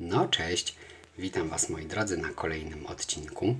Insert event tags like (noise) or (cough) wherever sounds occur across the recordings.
No cześć, witam Was moi drodzy na kolejnym odcinku.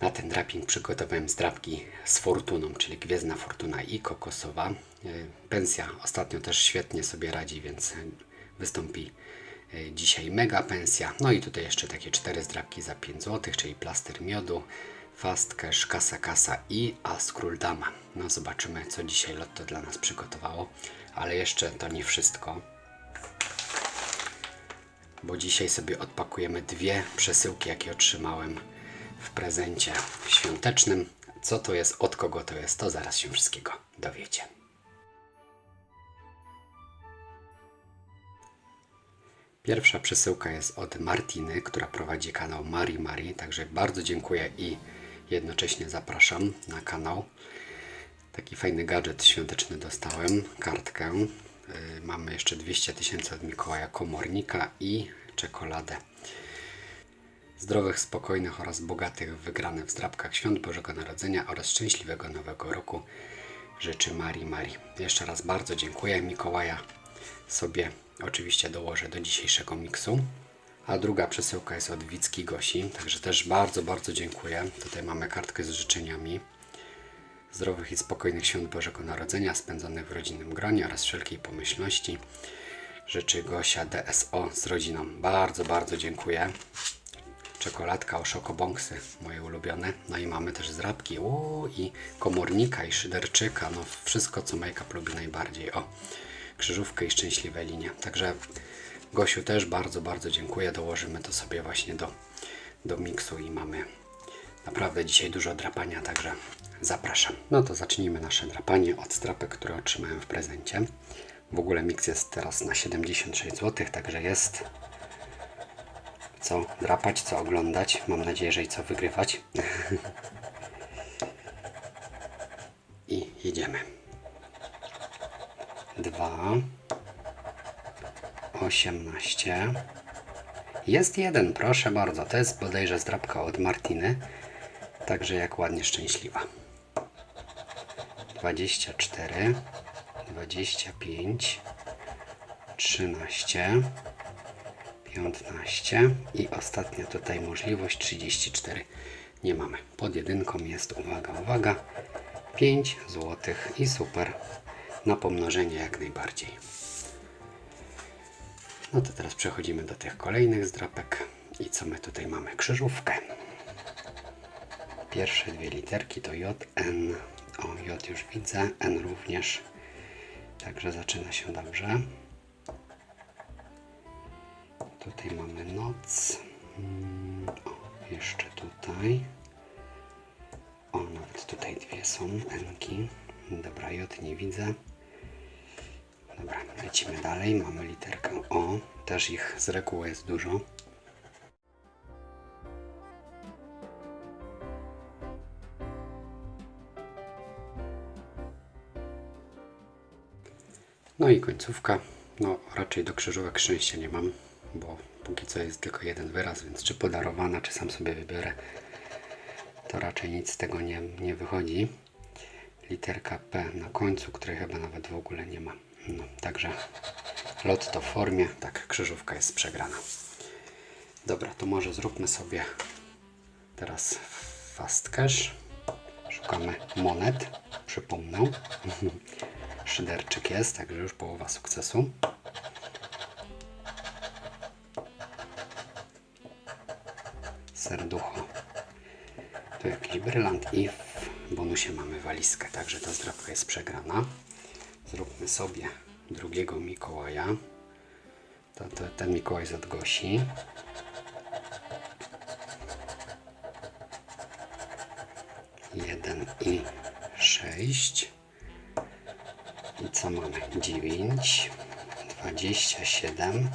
Na ten draping przygotowałem zdrapki z fortuną, czyli Gwiezdna Fortuna i Kokosowa. Y, Pensja ostatnio też świetnie sobie radzi, więc wystąpi y, dzisiaj mega pensja. No i tutaj jeszcze takie cztery zdrapki za 5 zł, czyli plaster miodu, fast cash, kasa kasa i as król dama. No zobaczymy co dzisiaj Lotto dla nas przygotowało, ale jeszcze to nie wszystko bo dzisiaj sobie odpakujemy dwie przesyłki, jakie otrzymałem w prezencie świątecznym. Co to jest, od kogo to jest, to zaraz się wszystkiego dowiecie. Pierwsza przesyłka jest od Martiny, która prowadzi kanał Mari Mari, także bardzo dziękuję i jednocześnie zapraszam na kanał. Taki fajny gadżet świąteczny dostałem, kartkę. Yy, Mamy jeszcze 200 tysięcy od Mikołaja Komornika i czekoladę. Zdrowych, spokojnych oraz bogatych wygranych w zdrabkach świąt Bożego Narodzenia oraz szczęśliwego Nowego Roku życzy Marii Marii. Jeszcze raz bardzo dziękuję. Mikołaja sobie oczywiście dołożę do dzisiejszego miksu. A druga przesyłka jest od Wicki Gosi, także też bardzo, bardzo dziękuję. Tutaj mamy kartkę z życzeniami zdrowych i spokojnych świąt Bożego Narodzenia spędzonych w rodzinnym gronie oraz wszelkiej pomyślności. Życzy Gosia DSO z rodziną. Bardzo, bardzo dziękuję. Czekoladka o szokobąksy, moje ulubione. No i mamy też zrabki, uuu, i komornika, i szyderczyka. No wszystko, co make-up lubi najbardziej. O, krzyżówkę i szczęśliwe linie. Także Gosiu też bardzo, bardzo dziękuję. Dołożymy to sobie właśnie do, do miksu i mamy naprawdę dzisiaj dużo drapania, także zapraszam. No to zacznijmy nasze drapanie od strapek, które otrzymałem w prezencie. W ogóle miks jest teraz na 76 zł, także jest co drapać, co oglądać. Mam nadzieję, że i co wygrywać. (laughs) I jedziemy. Dwa. 18. Jest jeden, proszę bardzo. To jest bodajże zdrapka od Martiny. Także jak ładnie szczęśliwa. 24. 25. 13. 15 i ostatnia tutaj możliwość 34 nie mamy. Pod jedynką jest, uwaga, uwaga, 5 zł i super. Na pomnożenie jak najbardziej. No to teraz przechodzimy do tych kolejnych zdrapek. I co my tutaj mamy? Krzyżówkę. Pierwsze dwie literki to J, N. O, J już widzę, N również. Także zaczyna się dobrze. Tutaj mamy noc. Mm, O, jeszcze tutaj. O, nawet tutaj dwie są Enki. Dobra, J nie widzę. Dobra, lecimy dalej. Mamy literkę O. Też ich z reguły jest dużo. No i końcówka. No, raczej do krzyżówek szczęścia nie mam, bo póki co jest tylko jeden wyraz, więc czy podarowana, czy sam sobie wybiorę, to raczej nic z tego nie, nie wychodzi. Literka P na końcu, której chyba nawet w ogóle nie ma. No, także lot to w formie, tak, krzyżówka jest przegrana. Dobra, to może zróbmy sobie teraz fast cash. Szukamy monet, przypomnę. (laughs) Szyderczyk jest, także już połowa sukcesu. Serducho. Tu jakiś brylant i w bonusie mamy walizkę, także ta zdrabka jest przegrana. Zróbmy sobie drugiego Mikołaja. To, to, ten Mikołaj z. Jeden i sześć. Co mamy? 9, 27,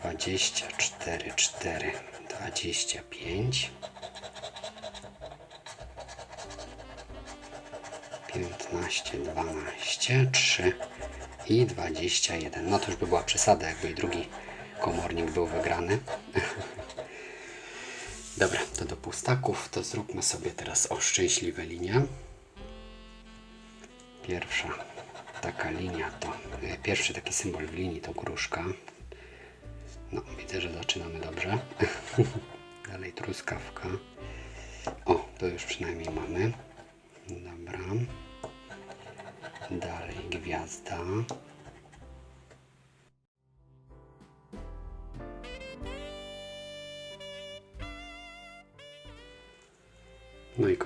24, 4, 25, 15, 12, 3 i 21. No to już by była przesada, jakby i drugi komornik był wygrany. (laughs) Dobra, to do pustaków, to zróbmy sobie teraz o szczęśliwe linie. Pierwsza taka linia to, e, pierwszy taki symbol w linii to gruszka. No, widzę, że zaczynamy dobrze.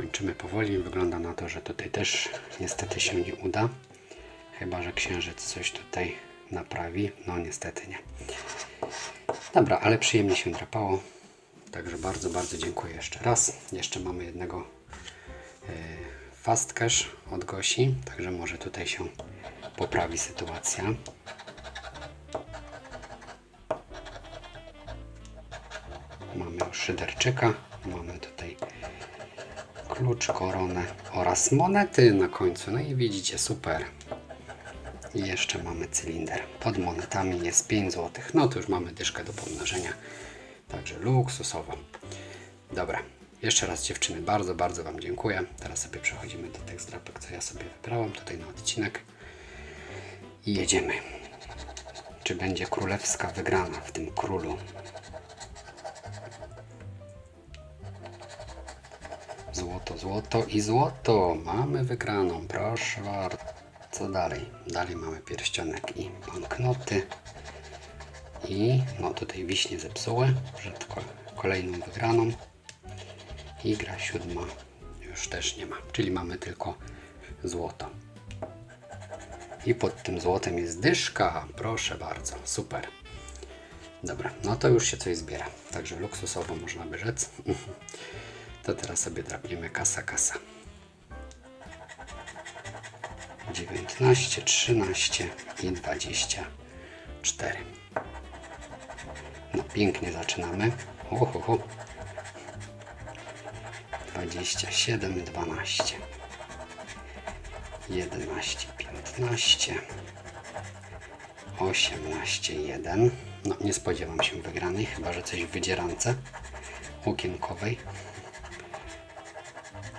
Kończymy powoli. Wygląda na to, że tutaj też niestety się nie uda. Chyba, że księżyc coś tutaj naprawi. No niestety nie. Dobra, ale przyjemnie się drapało. Także bardzo, bardzo dziękuję jeszcze raz. Jeszcze mamy jednego e, fast cash od Gosi, także może tutaj się poprawi sytuacja. Mamy już szyderczyka, mamy tutaj klucz, koronę oraz monety na końcu. No i widzicie, super. I jeszcze mamy cylinder. Pod monetami jest 5 zł. No to już mamy dyszkę do pomnożenia. Także luksusowo. Dobra. Jeszcze raz dziewczyny, bardzo, bardzo Wam dziękuję. Teraz sobie przechodzimy do tych zdrapek, co ja sobie wybrałam tutaj na odcinek. I jedziemy. Czy będzie królewska wygrana w tym królu? Złoto, złoto i złoto. Mamy wygraną, proszę bardzo. Co dalej? Dalej mamy pierścionek i banknoty. I no tutaj wiśnie zepsuły przed ko- kolejną wygraną. I gra siódma już też nie ma, czyli mamy tylko złoto. I pod tym złotem jest dyszka, proszę bardzo, super. Dobra, no to już się coś zbiera, także luksusowo można by rzec. (laughs) To teraz sobie drapniemy kasa, kasa. 19, 13 i 24. No pięknie zaczynamy. Uhuhu. 27, 12. 11, 15. 18, 1. No nie spodziewam się wygranej, chyba że coś w wydzierance łakienkowej.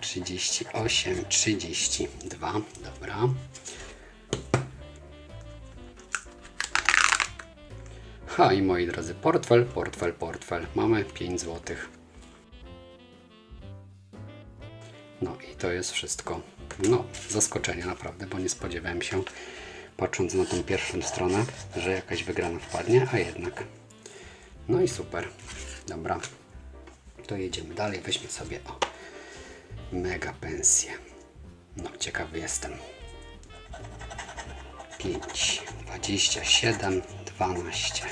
38, 32. Dobra. Ha i moi drodzy, portfel, portfel, portfel. Mamy 5 zł. No i to jest wszystko. No, zaskoczenie naprawdę, bo nie spodziewałem się, patrząc na tą pierwszą stronę, że jakaś wygrana wpadnie, a jednak. No i super. Dobra. To jedziemy dalej. Weźmy sobie o mega pensję. No, ciekawy jestem. 5, 27, 12,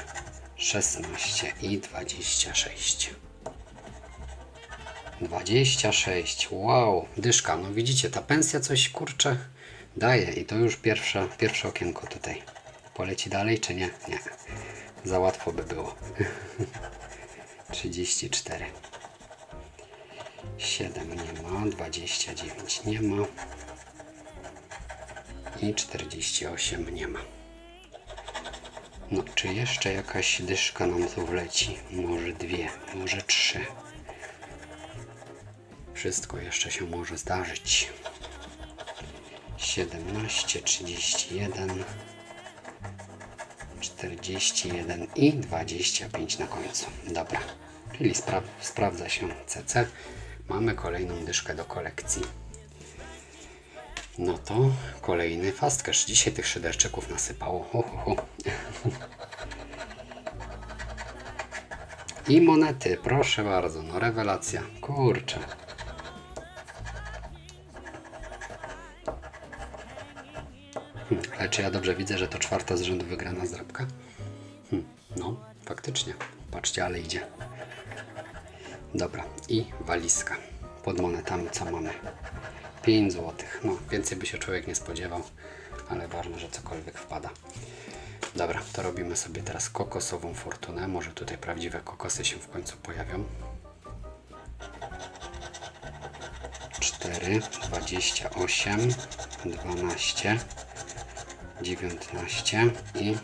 16 i 26. 26, wow, dyszka, no widzicie, ta pensja coś kurczę daje i to już pierwsze, pierwsze okienko tutaj. Poleci dalej czy nie? Nie, za łatwo by było. (laughs) 34. 7 nie ma, 29 nie ma i 48 nie ma. No, czy jeszcze jakaś dyszka nam tu wleci? Może dwie, może trzy. Wszystko jeszcze się może zdarzyć. 17, 31, 41 i 25 na końcu. Dobra, czyli spra sprawdza się CC. Mamy kolejną dyszkę do kolekcji. No to kolejny fast cash. Dzisiaj tych szyderczyków nasypało. Hu, hu, hu. I monety, proszę bardzo, no rewelacja. Kurczę. Hmm, ale czy ja dobrze widzę, że to czwarta z rzędu wygrana zdrabka? Hmm, no, faktycznie. Patrzcie, ale idzie. Dobra, i walizka. Pod monetami co mamy? 5 zł. No, więcej by się człowiek nie spodziewał, ale ważne, że cokolwiek wpada. Dobra, to robimy sobie teraz kokosową fortunę. Może tutaj prawdziwe kokosy się w końcu pojawią. 4, 28, 12, 19 i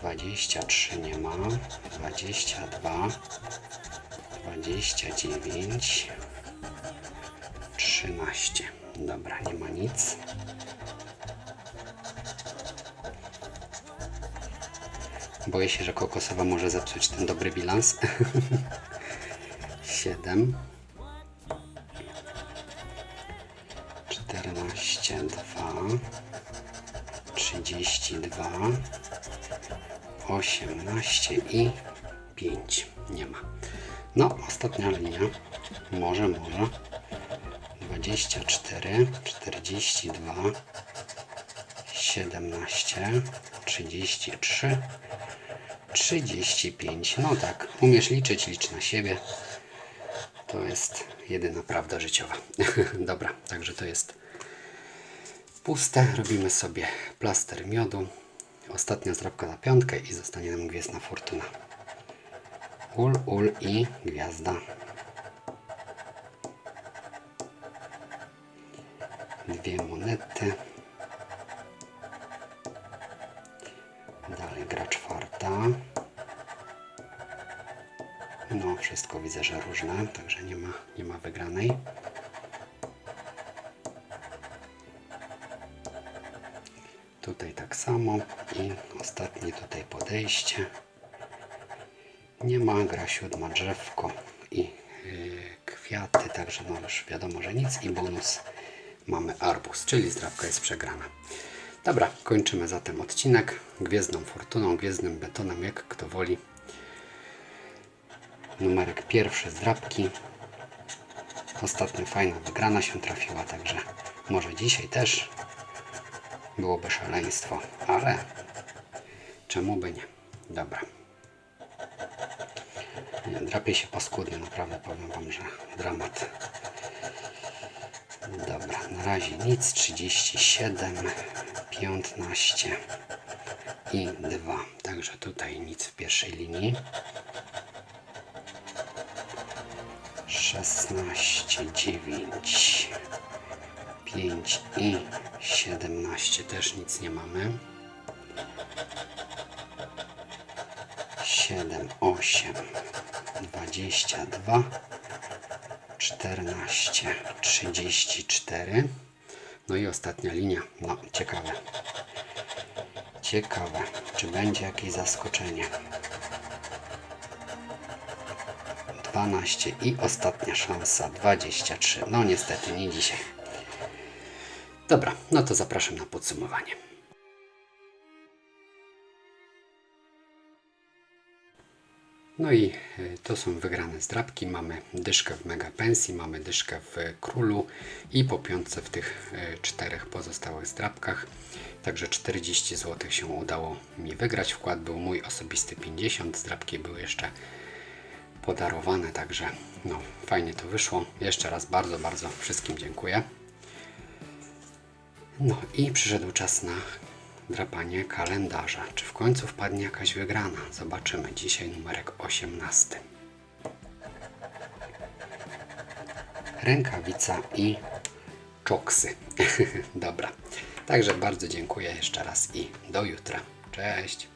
23 nie ma, 22, 29, 13. Dobra, nie ma nic. Boję się, że kokosowa może zepsuć ten dobry bilans. 7 14, 2 32 18 i 5 nie ma. No, ostatnia linia. Może, może. 24 42 17 33 35. No tak, umiesz liczyć, licz na siebie. To jest jedyna prawda życiowa. (laughs) Dobra, także to jest puste. Robimy sobie plaster miodu. Ostatnia zdrabka na piątkę i zostanie nam gwiezdna fortuna. Ul, ul i gwiazda. Dwie monety. Dalej gra czwarta. No, wszystko widzę, że różne, także nie ma, nie ma wygranej. Samo i ostatnie tutaj podejście. Nie ma, gra siódma drzewko i yy, kwiaty, także no już wiadomo, że nic i bonus mamy arbuz, czyli zdrabka jest przegrana. Dobra, kończymy zatem odcinek gwiezdną fortuną, gwiezdnym betonem, jak kto woli. Numerek pierwszy z drapki. Ostatnio fajna wygrana się trafiła, także może dzisiaj też byłoby szaleństwo, ale czemu by nie? Dobra. Drapie się paskudnie, naprawdę powiem Wam, że dramat. Dobra, na razie nic, 37, 15 i 2. Także tutaj nic w pierwszej linii. 16, 9, 5 i 17 też nic nie mamy. 7, 8, 22, 14, 34. No i ostatnia linia. No, ciekawe. Ciekawe, czy będzie jakieś zaskoczenie. 12 i ostatnia szansa 23. No niestety nie dzisiaj. Dobra, no to zapraszam na podsumowanie. No i y, to są wygrane zdrabki. Mamy dyszkę w mega pensji, mamy dyszkę w królu i po piątce w tych y, czterech pozostałych zdrabkach. Także 40 zł się udało mi wygrać. Wkład był mój osobisty 50, zdrabki były jeszcze podarowane, także no fajnie to wyszło. Jeszcze raz bardzo, bardzo wszystkim dziękuję. No i przyszedł czas na drapanie kalendarza. Czy w końcu wpadnie jakaś wygrana? Zobaczymy. Dzisiaj numerek 18. Rękawica i czoksy. (laughs) Dobra. Także bardzo dziękuję jeszcze raz i do jutra. Cześć.